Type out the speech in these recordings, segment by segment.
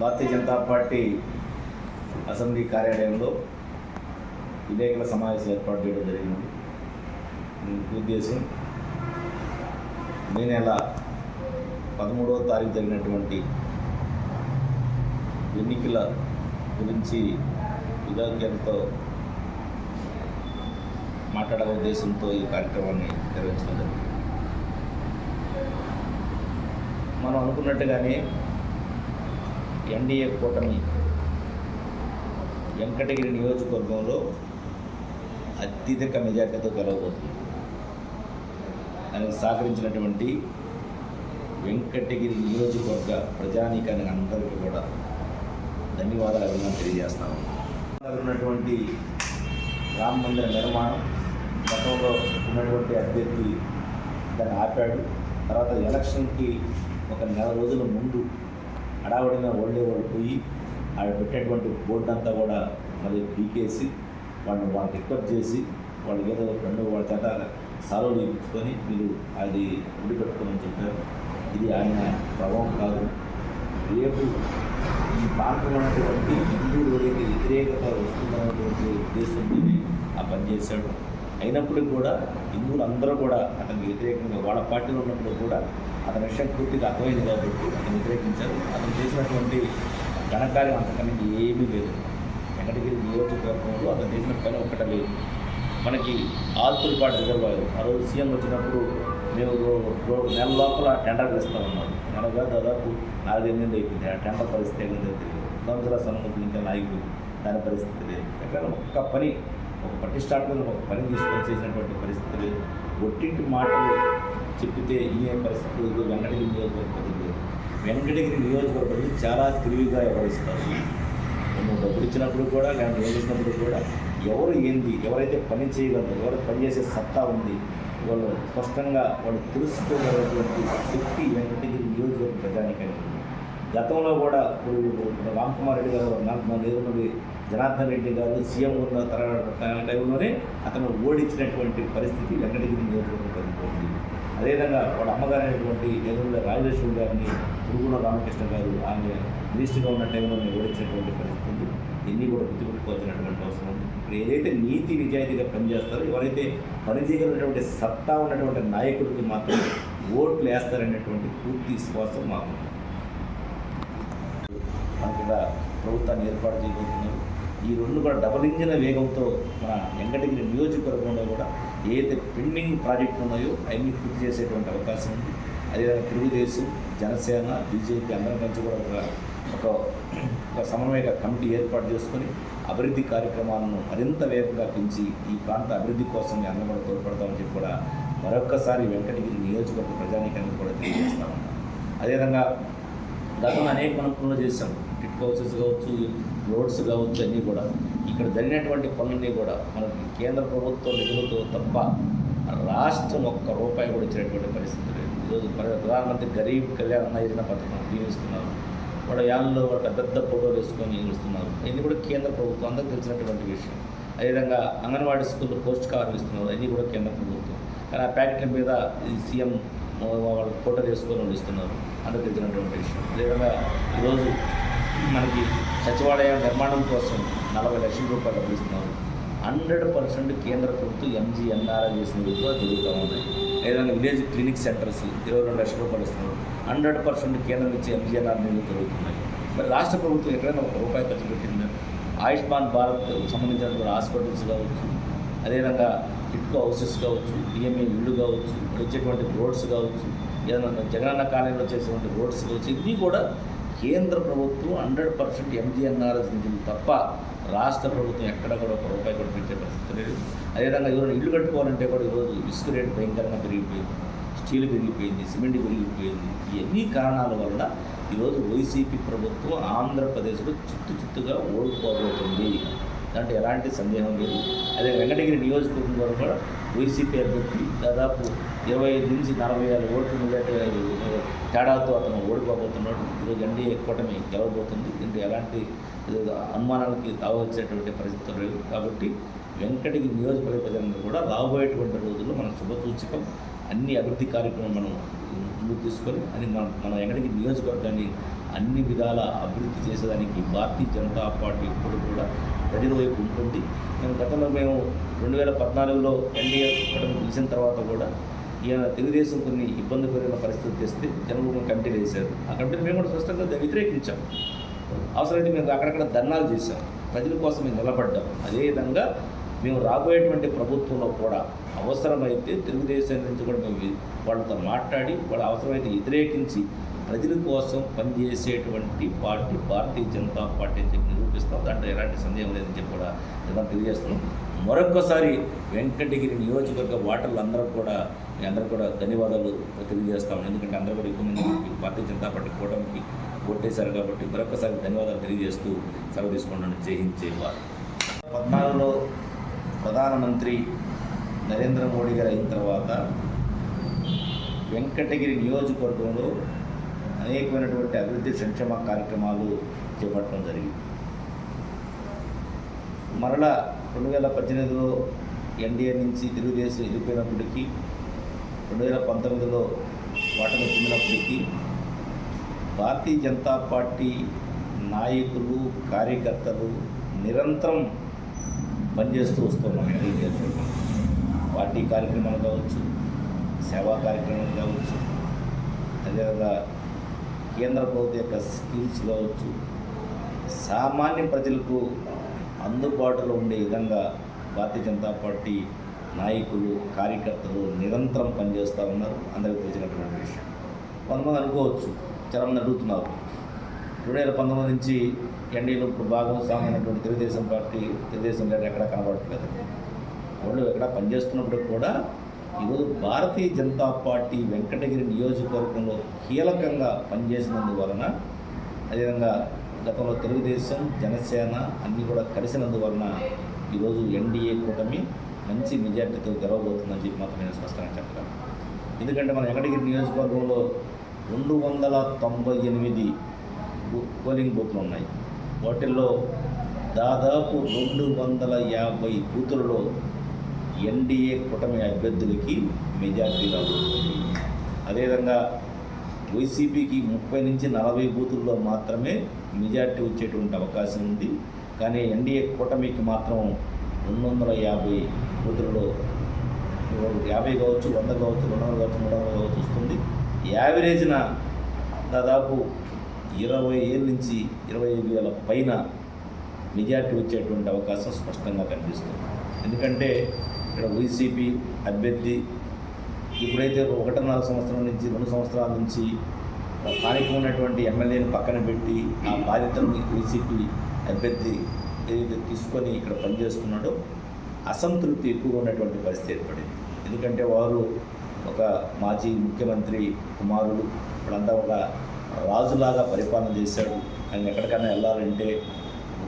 భారతీయ Janata party assembly కార్యాలయంలో విలేకరుల సమావేశం ఏర్పాటు చేయడం జరిగింది. ఉద్దేశం మే నెల పదమూడవ తారీఖు జరిగినటువంటి ఎన్నికల గురించి విధాకేంద్రతో మాట్లాడే ఉద్దేశంతో ఈ కార్యక్రమాన్ని నిర్వహించడం జరిగింది. మనం అనుకున్నట్టుగానే ఎన్డీఏ కూటమి వెంకటగిరి నియోజకవర్గంలో అత్యధిక మెజార్టీతో గెలవబోతుంది. దానికి సహకరించినటువంటి వెంకటగిరి నియోజకవర్గ ప్రజానీకానికి అందరికీ కూడా ధన్యవాదాలు అభినందన తెలియజేస్తాము ఉన్నటువంటి రామ మందిర నిర్మాణం గతంలో ఉన్నటువంటి అభ్యర్థి దాన్ని ఆపాడు. తర్వాత ఎలక్షన్కి ఒక నెల రోజుల ముందు హడావడిన ఓల్డే వాళ్ళు పోయి ఆడ పెట్టేటువంటి బోర్డు అంతా కూడా మళ్ళీ పీకేసి వాళ్ళని వాళ్ళు రిక్వెస్ట్ చేసి వాళ్ళు ఏదో రెండు వాళ్ళ చేత సాల్వ్ ఇప్పించుకొని మీరు అది గుడి పెట్టుకోమని చెప్పారు. ఇది ఆయన ప్రభావం కాదు. రేపు ఈ ప్రాంతంలో ఉన్నటువంటి హిందువులు వ్యతిరేకత వస్తుందన్నటువంటి ఉద్దేశంతో ఆ పని అయినప్పుడు అయినప్పటికీ కూడా హిందువులు అందరూ కూడా అతనికి వ్యతిరేకంగా వాళ్ళ పార్టీలో ఉన్నప్పుడు కూడా అతని విషయం పూర్తిగా అర్థమైంది కాబట్టి అతను వ్యతిరేకించారు. అతను చేసినటువంటి ఘనకార్యం అంతకన్నా ఏమీ లేదు. వెంకటగిరి నియోజకవర్గంలో అతను చేసిన పని ఒక్కట లేదు. మనకి ఆల్తులపాటి రిజర్వాయర్ ఆ రోజు సీఎం వచ్చినప్పుడు మేము నెల లోపల టెండర్ ఇస్తా ఉన్నాం నెలగా దాదాపు నాలుగెనిమిది అయిపోయింది. ఆ టెండర్ పరిస్థితి ఏంటో తెలియదు. సంవత్సరాల సన్నముఖం ఇంకా ఆగిపోయింది దాని పరిస్థితి లేదు ఎక్కడ ఒక్క పని ఒక ప్రతిష్టాత్మక ఒక పని తీసుకొని చేసినటువంటి పరిస్థితి ఒట్టింటి మాటలు చెప్పితే ఈ పరిస్థితులు వెంకటగిరి నియోజకవర్గం లేదు వెంకటగిరి నియోజకవర్గం చాలా తెలివిగా వ్యవహరిస్తారు నువ్వు డబ్బులు ఇచ్చినప్పుడు కూడా లేదంటే ఏం చేసినప్పుడు కూడా ఎవరు ఏంది ఎవరైతే పని చేయగలరు ఎవరు పనిచేసే సత్తా ఉంది వాళ్ళు స్పష్టంగా వాళ్ళు తెలుసుకోగలిగినటువంటి శక్తి వెంకటగిరి నియోజకవర్గ ప్రజానికానికి ఉంది. గతంలో కూడా ఇప్పుడు రామ్కుమార్ రామ్ కుమార్ రెడ్డి గారు నాకు మన ఎదురున్నది జనార్దన్ రెడ్డి గారు సీఎం ఉన్న తర్వాత టైంలోనే అతను ఓడించినటువంటి పరిస్థితి వెంకటగిరి నియోజకవర్గం అదేవిధంగా వాళ్ళ అమ్మగారైనటువంటి ఎదురుల రాజేశ్వరి గారిని పురుగుల రామకృష్ణ గారు ఆమె మినిస్టర్గా ఉన్న టైంలోనే ఓడించినటువంటి పరిస్థితి. ఉంది ఇన్ని కూడా గుర్తుపెట్టుకోవాల్సినటువంటి అవసరం ఉంది. ఇప్పుడు ఏదైతే నీతి నిజాయితీగా పనిచేస్తారో ఎవరైతే పనిచేయగలిగినటువంటి సత్తా ఉన్నటువంటి నాయకుడికి మాత్రం ఓట్లు వేస్తారనేటువంటి పూర్తి విశ్వాసం మాకు ఉంది. మనకి ఇక్కడ ప్రభుత్వాన్ని ఏర్పాటు చేయబోతున్నారు. ఈ రెండు కూడా డబుల్ ఇంజిన్ వేగంతో మన వెంకటగిరి నియోజకవర్గంలో కూడా ఏదైతే పెండింగ్ ప్రాజెక్టులు ఉన్నాయో అవన్నీ పూర్తి చేసేటువంటి అవకాశం ఉంది. అదేవిధంగా తెలుగుదేశం జనసేన బీజేపీ అందరం కలిసి కూడా ఒక ఒక ఒక సమన్వయ కమిటీ ఏర్పాటు చేసుకొని అభివృద్ధి కార్యక్రమాలను మరింత వేగంగా పెంచి ఈ ప్రాంత అభివృద్ధి కోసం మీ అందరం కూడా తోడ్పడతామని చెప్పి కూడా మరొక్కసారి వెంకటగిరి నియోజకవర్గ ప్రజానీకానికి కూడా తెలియజేస్తా ఉన్నాం. అదేవిధంగా గతంలో అనేక మనం పనులు చేసాం టిట్ హౌసెస్ కావచ్చు రోడ్స్ కావచ్చు అన్నీ కూడా. ఇక్కడ జరిగినటువంటి పనులన్నీ కూడా మనకి కేంద్ర ప్రభుత్వం నిధులతో తప్ప రాష్ట్రం ఒక్క రూపాయి కూడా ఇచ్చినటువంటి పరిస్థితి లేదు. ఈరోజు ప్రధానమంత్రి గరీబ్ కళ్యాణ్ యోజన పథకం దీవిస్తున్నారు వాళ్ళ యాన్లో వాళ్ళ పెద్ద ఫోటోలు వేసుకొని ఇస్తున్నారు ఇది కూడా కేంద్ర ప్రభుత్వం అందరికి తెలిసినటువంటి విషయం. అదేవిధంగా అంగన్వాడీ స్కూల్లో పోస్ట్ కార్డులు ఇస్తున్నారు. అన్నీ కూడా కేంద్ర ప్రభుత్వం. కానీ ఆ ప్యాకెట్ల మీద ఈ సీఎం వాళ్ళు ఫోటో తీసుకొని వండిస్తున్నారు ఇస్తున్నారు అందరికీ తెలిసినటువంటి విషయం. అదేవిధంగా ఈరోజు మనకి సచివాలయ నిర్మాణం కోసం నలభై లక్షల రూపాయలు డబ్బులు ఇస్తున్నారు హండ్రెడ్ పర్సెంట్ కేంద్ర ప్రభుత్వం ఎంజీఎన్ఆర్ఐ చేసిన కూడా జరుగుతూ ఉన్నాయి ఏదైనా విలేజ్ క్లినిక్ సెంటర్స్ ఇరవై రెండు లక్షల రూపాయలు ఇస్తున్నారు. హండ్రెడ్ పర్సెంట్ కేంద్రం ఇచ్చే ఎంజీఎన్ఆర్ నిధులు జరుగుతున్నాయి. మరి రాష్ట్ర ప్రభుత్వం ఎక్కడైనా ఒక రూపాయి ఖర్చు పెట్టిందా? ఆయుష్మాన్ భారత్ సంబంధించినటువంటి హాస్పిటల్స్ కావచ్చు అదేవిధంగా టిట్కో హౌసెస్ కావచ్చు డిఎంఏ ఇళ్ళు కావచ్చు ఇక్కడ వచ్చేటువంటి రోడ్స్ కావచ్చు ఏదైనా జగనన్న కాలనీలో చేసేటువంటి రోడ్స్ కావచ్చు ఇవి కూడా కేంద్ర ప్రభుత్వం హండ్రెడ్ పర్సెంట్ ఎంజీఎన్ఆర్ఎస్ నిధులు తప్ప రాష్ట్ర ప్రభుత్వం ఎక్కడ కూడా ఒక రూపాయి కూడా పెట్టే పరిస్థితి లేదు. అదేవిధంగా ఈరోజు ఇల్లు కట్టుకోవాలంటే కూడా ఈరోజు ఇసుక రేటు భయంకరంగా పెరిగిపోయింది స్టీల్ పెరిగిపోయింది సిమెంట్ పెరిగిపోయింది ఇవన్నీ కారణాల వల్ల ఈరోజు వైసీపీ ప్రభుత్వం ఆంధ్రప్రదేశ్లో చిత్తు చిత్తుగా ఓడిపోబోతుంది. దాంట్లో ఎలాంటి సందేహం లేదు. అదే వెంకటగిరి నియోజకవర్గం కూడా వైసీపీ అభ్యర్థి దాదాపు ఇరవై ఐదు నుంచి నలభై ఆరు ఓట్ల మెజార్టీ తేడాతో అతను ఓడిపోబోతున్నాడు. ఈరోజు ఎన్డీఏ కూటమి గెలవబోతుంది. దీంట్లో ఎలాంటి అనుమానాలకి తావచ్చేటువంటి పరిస్థితులు లేవు. కాబట్టి వెంకటగిరి నియోజకవర్గ ప్రజలందరూ కూడా రాబోయేటువంటి రోజుల్లో మన శుభసూచకం అన్ని అభివృద్ధి కార్యక్రమం మనం ముందుకు తీసుకొని అని మన మన వెంకటగిరి నియోజకవర్గాన్ని అన్ని విధాల అభివృద్ధి చేసేదానికి భారతీయ జనతా పార్టీ ఎప్పుడు కూడా ప్రజల వైపు ఉంటుంది. మేము గతంలో మేము రెండు వేల పద్నాలుగులో ఎన్డీఏ కూటమి పిలిచిన తర్వాత కూడా ఈయన తెలుగుదేశం కొన్ని ఇబ్బందికరమైన పరిస్థితులు తెస్తే జనభూమి కమిటీలు వేశారు ఆ కంటే మేము కూడా స్పష్టంగా వ్యతిరేకించాం. అవసరమైతే మేము అక్కడక్కడ ధర్నాలు చేశాం. ప్రజల కోసం మేము నిలబడ్డాం. అదేవిధంగా మేము రాబోయేటువంటి ప్రభుత్వంలో కూడా అవసరమైతే తెలుగుదేశం నుంచి కూడా మేము వాళ్ళతో మాట్లాడి వాళ్ళ అవసరమైతే వ్యతిరేకించి ప్రజల కోసం పనిచేసేటువంటి పార్టీ భారతీయ జనతా పార్టీ అని చెప్పి నిరూపిస్తాం. దాంట్లో ఎలాంటి సందేహం లేదని చెప్పి కూడా తెలియజేస్తున్నాం మరొక్కసారి వెంకటగిరి నియోజకవర్గ ఓటర్లు అందరూ కూడా మీ అందరూ కూడా ధన్యవాదాలు తెలియజేస్తాం ఎందుకంటే అందరూ కూడా ఎక్కువ మంది భారతీయ జనతా పార్టీ కూటమికి ఓటేశారు కాబట్టి మరొకసారి ధన్యవాదాలు తెలియజేస్తూ సెలవు తీసుకున్నాను జై హింద్ జై భారత్. పద్నాలుగులో ప్రధానమంత్రి నరేంద్ర మోడీ గారు అయిన తర్వాత వెంకటగిరి నియోజకవర్గంలో అనేకమైనటువంటి అభివృద్ధి సంక్షేమ కార్యక్రమాలు చేపట్టడం జరిగింది. మరలా రెండు వేల పద్దెనిమిదిలో ఎన్డీఏ నుంచి తెలుగుదేశం వెళ్ళిపోయినప్పటికీ రెండు వేల పంతొమ్మిదిలో ఓటమి చెందినప్పటికీ భారతీయ జనతా పార్టీ నాయకులు కార్యకర్తలు నిరంతరం పనిచేస్తూ వస్తున్నాం ఈ పార్టీ కార్యక్రమాలు కావచ్చు సేవా కార్యక్రమాలు కావచ్చు అదేవిధంగా కేంద్ర ప్రభుత్వ యొక్క స్కీమ్స్ కావచ్చు సామాన్య ప్రజలకు అందుబాటులో ఉండే విధంగా భారతీయ జనతా పార్టీ నాయకులు కార్యకర్తలు నిరంతరం పనిచేస్తూ ఉన్నారు. అందరికీ తెలిసినటువంటి విషయం. కొంతమంది అనుకోవచ్చు చాలామంది అడుగుతున్నారు రెండు వేల పంతొమ్మిది నుంచి ఎన్డీలో ఇప్పుడు భాగస్వామైనటువంటి తెలుగుదేశం పార్టీ తెలుగుదేశం లీడర్ ఎక్కడ కనబడట్లేదు. వాళ్ళు ఎక్కడ పనిచేస్తున్నప్పుడు కూడా ఈరోజు భారతీయ జనతా పార్టీ వెంకటగిరి నియోజకవర్గంలో కీలకంగా పనిచేసినందువలన అదేవిధంగా గతంలో తెలుగుదేశం జనసేన అన్నీ కూడా కలిసినందువలన ఈరోజు ఎన్డీఏ కూటమి మంచి మెజార్టీతో గెలవబోతుందని చెప్పి మాత్రం నేను స్పష్టంగా చెప్పగలను. ఎందుకంటే మన వెంకటగిరి నియోజకవర్గంలో రెండు వందల తొంభై ఎనిమిది పోలింగ్ బూత్లు ఉన్నాయి. వాటిల్లో దాదాపు రెండు వందల యాభై బూతులలో ఎన్డీఏ కూటమి అభ్యర్థులకి మెజార్టీ రాబోతుంది. అదేవిధంగా వైసీపీకి ముప్పై నుంచి నలభై బూతుల్లో మాత్రమే మెజార్టీ వచ్చేటువంటి అవకాశం ఉంది. కానీ ఎన్డీఏ కూటమికి మాత్రం రెండు వందల యాభై బూతులలో యాభై కావచ్చు వంద కావచ్చు రెండు వందలు కావచ్చు మూడు వందలు కావచ్చు వస్తుంది. యావరేజ్న దాదాపు ఇరవై ఏళ్ళ నుంచి ఇరవై ఐదు వేల పైన మెజార్టీ వచ్చేటువంటి అవకాశం స్పష్టంగా కనిపిస్తుంది. ఎందుకంటే ఇక్కడ వైసీపీ అభ్యర్థి ఇప్పుడైతే ఒకటిన్నర సంవత్సరం నుంచి రెండు సంవత్సరాల నుంచి స్థానికంగా ఉన్నటువంటి ఎమ్మెల్యేని పక్కన పెట్టి ఆ బాధ్యతని వైసీపీ అభ్యర్థి ఏదైతే తీసుకొని ఇక్కడ పనిచేస్తున్నాడో అసంతృప్తి ఎక్కువగా ఉన్నటువంటి పరిస్థితి ఏర్పడింది. ఎందుకంటే వారు ఒక మాజీ ముఖ్యమంత్రి కుమారుడు ఇప్పుడంతా ఒక రాజులాగా పరిపాలన చేశాడు. ఆయన ఎక్కడికైనా వెళ్ళాలంటే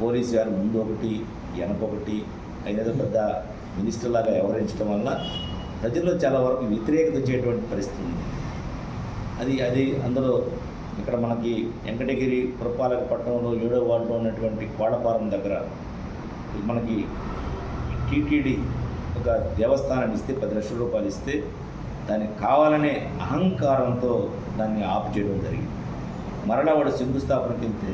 పోలీసు గారు ముందు ఒకటి వెనకొకటి అయినది పెద్ద మినిస్టర్ లాగా వ్యవహరించడం వల్ల ప్రజల్లో చాలా వరకు వ్యతిరేకత వచ్చేటువంటి పరిస్థితి ఉంది. అది అది అందులో ఇక్కడ మనకి వెంకటగిరి పురపాలక పట్టణంలో ఏడో వార్డులో ఉన్నటువంటి కోడపారం దగ్గర మనకి టీటీడీ ఒక దేవస్థానాన్ని ఇస్తే పది లక్షల రూపాయలు ఇస్తే దానికి కావాలనే అహంకారంతో దాన్ని ఆపు చేయడం జరిగింది. మరలా వాడు శంకుస్థాపనకి వెళ్తే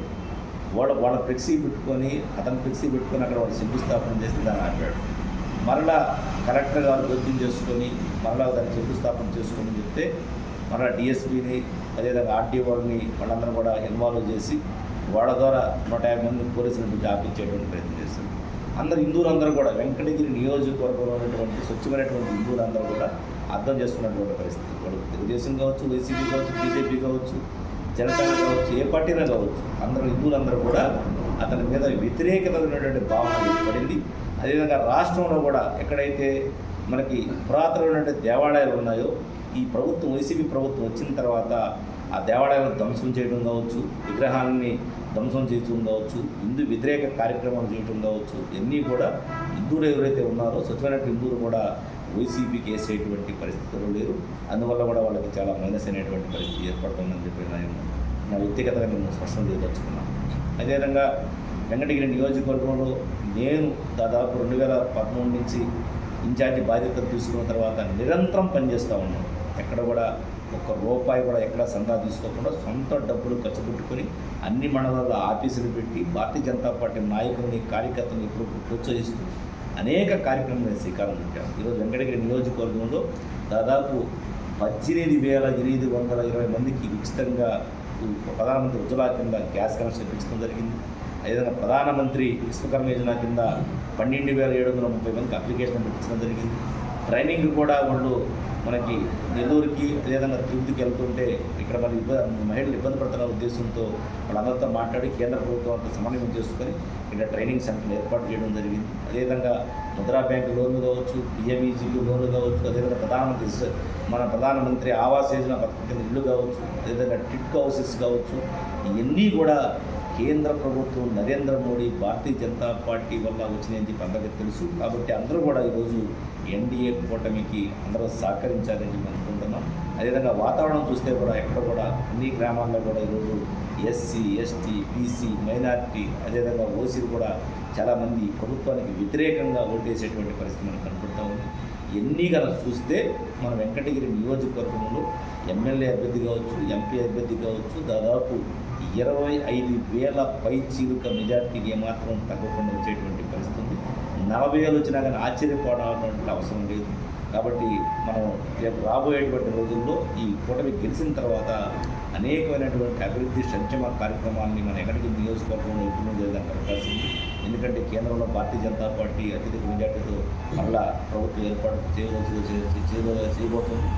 వాడు వాళ్ళ ఫ్లెక్సీ పెట్టుకొని అతను ఫ్లెక్సీ పెట్టుకొని అక్కడ వాడు శంకుస్థాపన చేస్తే దాన్ని ఆపాడు. మరలా కలెక్టర్ గారు జోక్యం చేసుకొని మరలా దాన్ని శంకుస్థాపన చేసుకొని చెప్తే మరలా డిఎస్పీని అదేవిధంగా ఆర్టీఓ వాళ్ళని వాళ్ళందరూ కూడా ఇన్వాల్వ్ చేసి వాళ్ళ ద్వారా నూట యాభై మంది పోలీసులను పెట్టి ఆపించేటువంటి ప్రయత్నం చేస్తారు అందరు హిందువులందరూ కూడా వెంకటగిరి నియోజకవర్గంలో ఉన్నటువంటి స్వచ్ఛమైనటువంటి హిందువులందరూ కూడా అర్థం చేసుకున్నటువంటి పరిస్థితి. వాళ్ళు తెలుగుదేశం కావచ్చు వైసీపీ కావచ్చు బీజేపీ కావచ్చు జనసేన కావచ్చు ఏ పార్టీనా కావచ్చు అందరూ హిందువులందరూ కూడా అతని మీద వ్యతిరేకత ఉన్నటువంటి భావన ఏర్పడింది అదేవిధంగా రాష్ట్రంలో కూడా ఎక్కడైతే మనకి పురాతనమైనటువంటి దేవాలయాలు ఉన్నాయో ఈ ప్రభుత్వం వైసీపీ ప్రభుత్వం వచ్చిన తర్వాత ఆ దేవాలయాలను ధ్వంసం చేయడం కావచ్చు విగ్రహాలని ధ్వంసం చేయడం కావచ్చు హిందూ వ్యతిరేక కార్యక్రమాలు చేయడం కావచ్చు ఇవన్నీ కూడా హిందువులు ఎవరైతే ఉన్నారో స్వచ్ఛమైన హిందువులు కూడా వైసీపీకి వేసేటువంటి పరిస్థితులు లేరు. అందువల్ల కూడా వాళ్ళకి చాలా మైనస్ అయినటువంటి పరిస్థితి ఏర్పడుతుందని చెప్పి నేను నా వ్యక్తిగతంగా నేను స్పష్టం చేయదలుచుకున్నాను. అదేవిధంగా వెంకటగిరి నియోజకవర్గంలో నేను దాదాపు రెండు వేల పదమూడు నుంచి ఇన్ఛార్జి బాధ్యతలు తీసుకున్న తర్వాత నిరంతరం పనిచేస్తూ ఉన్నాను. ఎక్కడ కూడా ఒక్క రూపాయి కూడా ఎక్కడ సందా తీసుకోకుండా సొంత డబ్బులు ఖర్చు పెట్టుకొని అన్ని మండలాల్లో ఆఫీసులు పెట్టి భారతీయ జనతా పార్టీ నాయకుల్ని కార్యకర్తలను ఇప్పుడు ప్రోత్సహిస్తూ అనేక కార్యక్రమాలు శ్రీకారం చుట్టాను. ఈరోజు వెంకటగిరి నియోజకవర్గంలో దాదాపు పద్దెనిమిది వేల ఎనిమిది వందల ఇరవై మందికి ఉచితంగా ప్రధానమంత్రి ఉజ్వలా కింద గ్యాస్ కనెక్షన్ ఇప్పించడం జరిగింది. అదేవిధంగా ప్రధానమంత్రి విశ్వకర్మ యోజన కింద పన్నెండు వేల ఏడు వందల ముప్పై మందికి అప్లికేషన్ పెట్టించడం జరిగింది. ట్రైనింగ్ కూడా వాళ్ళు మనకి నెల్లూరుకి అదేవిధంగా తిరుపతికి వెళ్తుంటే ఇక్కడ మన ఇబ్బంది మహిళలు ఇబ్బంది పడుతున్న ఉద్దేశంతో వాళ్ళందరితో మాట్లాడి కేంద్ర ప్రభుత్వంతో సమన్వయం చేసుకొని ఇక్కడ ట్రైనింగ్ సెంటర్లు ఏర్పాటు చేయడం జరిగింది. అదేవిధంగా ముద్రా బ్యాంక్ లోన్లు కావచ్చు పిఎంఈజీలు లోన్లు కావచ్చు అదేవిధంగా ప్రధానమంత్రి మన ప్రధానమంత్రి ఆవాస్ యోజన పథకం కింద ఇల్లు కావచ్చు అదేవిధంగా టిట్ హౌసెస్ కావచ్చు ఇవన్నీ కూడా కేంద్ర ప్రభుత్వం నరేంద్ర మోడీ భారతీయ జనతా పార్టీ వల్ల వచ్చినాయని చెప్పి అందరికీ తెలుసు. కాబట్టి అందరూ కూడా ఈరోజు ఎన్డీఏ కూటమికి అందరూ సహకరించాలని చెప్పి అనుకుంటున్నాం. అదేవిధంగా వాతావరణం చూస్తే కూడా ఎక్కడ కూడా అన్ని గ్రామాల్లో కూడా ఈరోజు ఎస్సీ ఎస్టీ బీసీ మైనారిటీ అదేవిధంగా ఓసీలు కూడా చాలామంది ప్రభుత్వానికి వ్యతిరేకంగా ఓటేసేటువంటి పరిస్థితి మనకు కనపడతా ఉంది. ఎన్ని కనుక చూస్తే మన వెంకటగిరి నియోజకవర్గంలో ఎమ్మెల్యే అభ్యర్థి కావచ్చు ఎంపీ అభ్యర్థి కావచ్చు దాదాపు ఇరవై ఐదు వేల పై చీలుక మెజార్టీకి ఏమాత్రం తగ్గకుండా వచ్చేటువంటి పరిస్థితి ఉంది. నలభై వేలు వచ్చినా కానీ ఆశ్చర్యపోవడం అవసరం లేదు. కాబట్టి మనం రేపు రాబోయేటువంటి రోజుల్లో ఈ కూటమి గెలిచిన తర్వాత అనేకమైనటువంటి అభివృద్ధి సంక్షేమ కార్యక్రమాన్ని మన ఎక్కడికి నియోజకవర్గంలో ఇంప్లిమెంట్ చేయడానికి అవకాశం ఉంది. ఎందుకంటే కేంద్రంలో భారతీయ జనతా పార్టీ అత్యధిక మెజార్టీతో మళ్ళా ప్రభుత్వం ఏర్పాటు చేయవలసి చేయబోతుంది.